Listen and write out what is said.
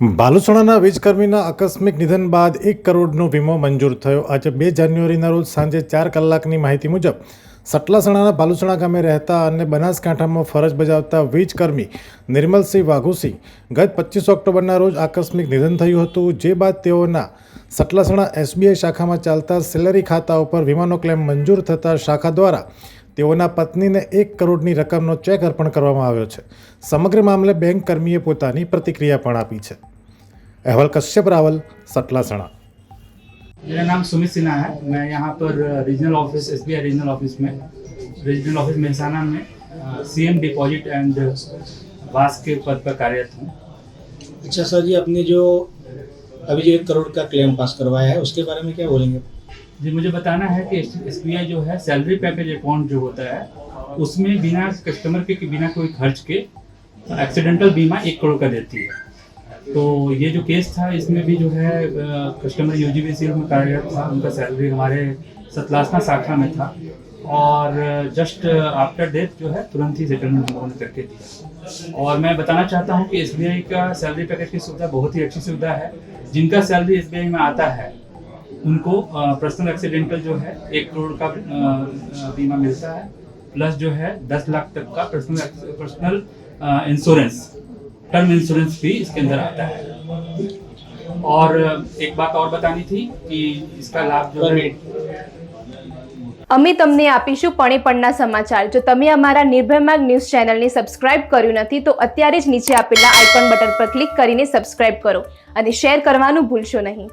બાલુસણાના વીજકર્મીના આકસ્મિક નિધન બાદ એક કરોડનો વીમો મંજૂર થયો. આજે બે જાન્યુઆરીના રોજ સાંજે ચાર કલાકની માહિતી મુજબ સટલાસણાના બાલુસણા ગામે રહેતા અને બનાસકાંઠામાં ફરજ બજાવતા વીજકર્મી નિર્મલસિંહ વાઘુસિંહ ગત પચીસ ઓક્ટોબરના રોજ આકસ્મિક નિધન થયું હતું. જે બાદ તેઓના સટલાસણા એસબીઆઈ શાખામાં ચાલતા સેલરી ખાતા ઉપર વીમાનો ક્લેમ મંજૂર થતાં શાખા દ્વારા તેઓના પત્નીને એક કરોડની રકમનો ચેક અર્પણ કરવામાં આવ્યો છે સમગ્ર મામલે બેંક કર્મીએ પોતાની પ્રતિક્રિયા પણ આપી છે અહેવાલ કશ્યપ રાવલ સટલાસણા मेरा नाम सुमित सिन्हा है मैं यहाँ पर रीजनल ऑफिस एस रीजनल ऑफिस में रीजनल ऑफिस मेहसाना में सीएम डिपॉजिट एंड वास के पद पर कार्यरत हूँ अच्छा सर जी आपने जो अभी जो एक करोड़ का क्लेम पास करवाया है उसके बारे में क्या बोलेंगे जी, मुझे बताना है कि एसबीआई जो है सैलरी पैकेज अकाउंट जो होता है, उसमें बिना कस्टमर के बिना कोई खर्च के एक्सीडेंटल बीमा एक करोड़ का देती है। तो ये जो केस था, इसमें भी जो है कस्टमर यूजीबीसीएल में कार्यरत था। उनका सैलरी हमारे सतलासना शाखा में था। और जस्ट आफ्टर डेथ जो है, तुरंत ही सेटलमेंट हम लोगों ने करके दिया। और मैं बताना चाहता हूँ कि एस का सैलरी पैकेज की सुविधा बहुत ही अच्छी सुविधा है। जिनका सैलरी एस में आता है उनको पर्सनल एक्सीडेंटल जो है एक करोड़ का अ, बीमा मिलता है प्लस जो है दस लाख तक का personal personal insurance term insurance भी इसके अंदर आता है और एक बात और बतानी थी कि इसका लाभ जो है અમે તમને આપીશું પણે પણના સમાચાર જો તમે અમારા નિર્ભય માર્ગ ન્યૂઝ ચેનલને સબસ્ક્રાઇબ કર્યું નથી તો અત્યારે જ નીચે આપેલા આઇકોન બટન પર ક્લિક કરીને સબસ્ક્રાઇબ કરો અને શેર કરવાનું ભૂલશો નહીં